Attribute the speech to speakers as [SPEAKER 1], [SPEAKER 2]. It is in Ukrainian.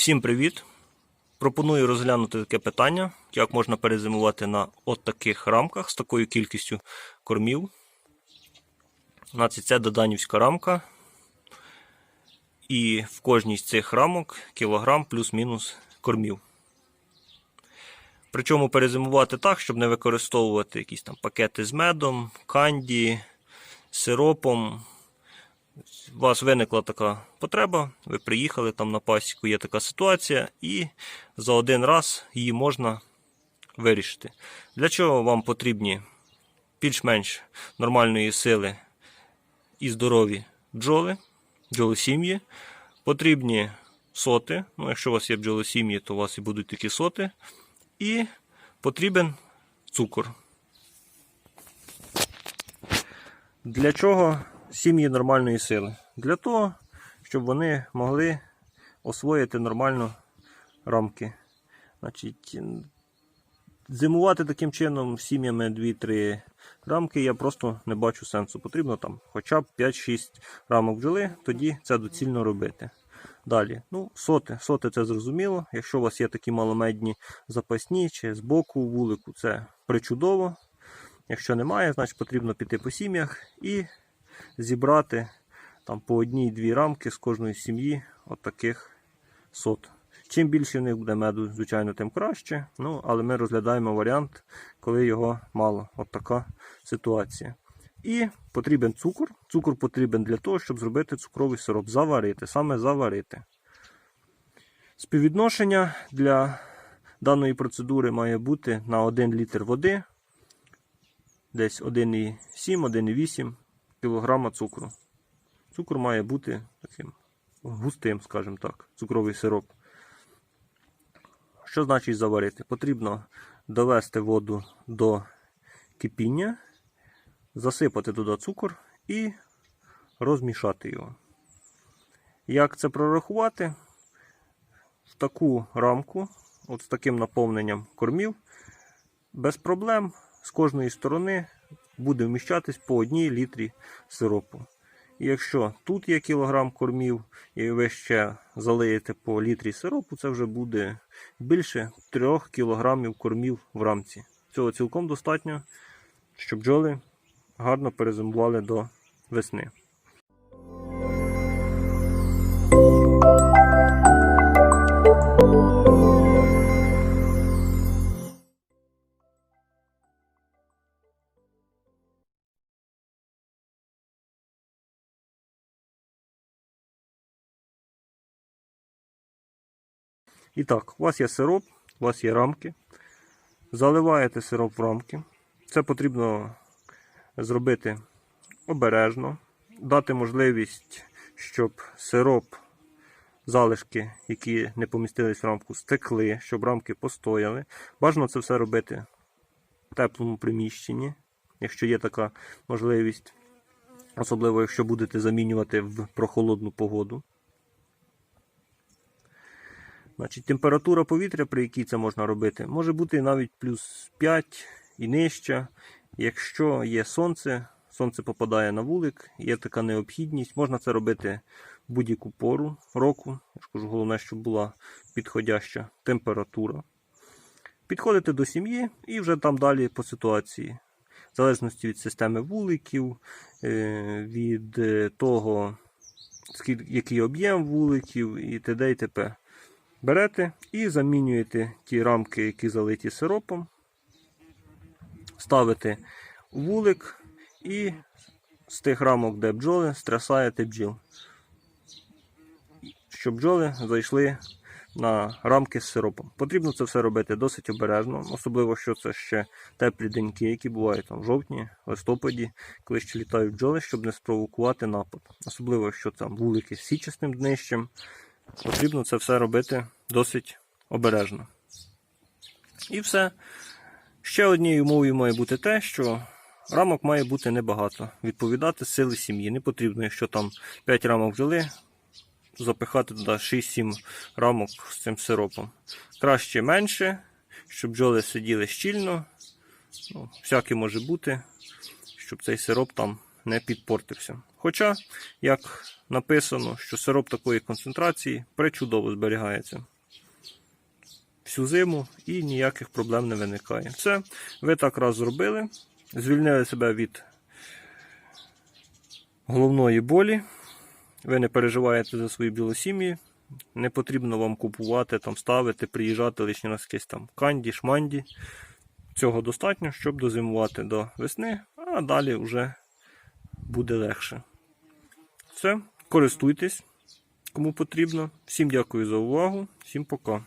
[SPEAKER 1] Всім привіт! Пропоную розглянути таке питання, як можна перезимувати на от таких рамках з такою кількістю кормів. Значить, це доданівська рамка. І в кожній з цих рамок кілограм плюс-мінус кормів. Причому перезимувати так, щоб не використовувати якісь там пакети з медом, канді, сиропом. У вас виникла така потреба, ви приїхали там на пасіку, є така ситуація, і за один раз її можна вирішити. Для чого вам потрібні більш-менш нормальної сили і здорові бджоли, бджолосім'ї. Потрібні соти. Ну, якщо у вас є бджолосім'ї, то у вас і будуть такі соти. І потрібен цукор. Для чого сім'ї нормальної сили? Для того, щоб вони могли освоїти нормально рамки. Значить, зимувати таким чином сім'ями 2-3 рамки я просто не бачу сенсу. Потрібно там хоча б 5-6 рамок бджоли, тоді це доцільно робити. Далі, ну, соти. Соти це зрозуміло. Якщо у вас є такі маломедні запасні чи з боку вулику, це причудово. Якщо немає, значить потрібно піти по сім'ях і зібрати там по одній-дві рамки з кожної сім'ї от сот. Чим більше в них буде меду, звичайно, тим краще. Ну, але ми розглядаємо варіант, коли його мало. От така ситуація. І потрібен цукор. Цукор потрібен для того, щоб зробити цукровий сироп. Заварити, саме заварити. Співвідношення для даної процедури має бути на 1 літр води, десь 1,7-1,8 кг цукру. Цукор має бути таким густим, скажімо так, цукровий сироп. Що значить заварити? Потрібно довести воду до кипіння, засипати туди цукор і розмішати його. Як це прорахувати? В таку рамку, от з таким наповненням кормів, без проблем з кожної сторони буде вміщатись по одній літрі сиропу. І якщо тут є кілограм кормів, і ви ще залиєте по літрі сиропу, це вже буде більше 3 кілограмів кормів в рамці. Цього цілком достатньо, щоб бджоли гарно перезимували до весни. І так, у вас є сироп, у вас є рамки. Заливаєте сироп в рамки. Це потрібно зробити обережно, дати можливість, щоб сироп, залишки, які не помістились в рамку, стекли, щоб рамки постояли. Бажано це все робити в теплому приміщенні, якщо є така можливість. Особливо, якщо будете замінювати в прохолодну погоду. Значить, Температура повітря, при якій це можна робити, може бути навіть плюс 5 і нижча. Якщо є сонце, сонце попадає на вулик, є така необхідність, можна це робити в будь-яку пору року. Я ж кажу, головне, щоб була підходяща температура. Підходите до сім'ї і вже там далі по ситуації. В залежності від системи вуликів, е, від е, того, який об'єм вуликів і т.д. і т.п. Берете і замінюєте ті рамки, які залиті сиропом, ставите вулик і з тих рамок, де бджоли, стрясаєте бджіл. Щоб бджоли зайшли на рамки з сиропом. Потрібно це все робити досить обережно, особливо, що це ще теплі деньки, які бувають там в жовтні, листопаді, коли ще літають бджоли, щоб не спровокувати напад. Особливо, якщо там вулики з січасним днищем. Потрібно це все робити досить обережно. І все. Ще однією умовою має бути те, що рамок має бути небагато. Відповідати сили сім'ї. Не потрібно, якщо там 5 рамок взяли, запихати туди 6-7 рамок з цим сиропом. Краще менше, щоб бджоли сиділи щільно. Ну, Всяке може бути, щоб цей сироп там не підпортився. Хоча, як написано, що сироп такої концентрації причудово зберігається. Всю зиму і ніяких проблем не виникає. Все, ви так раз зробили, звільнили себе від головної болі. Ви не переживаєте за свої білосім'ї. Не потрібно вам купувати, там, ставити, приїжджати лише на якесь там канді, шманді. Цього достатньо, щоб дозимувати до весни, а далі вже буде легше. Все, користуйтесь, кому потрібно. Всім дякую за увагу, всім пока.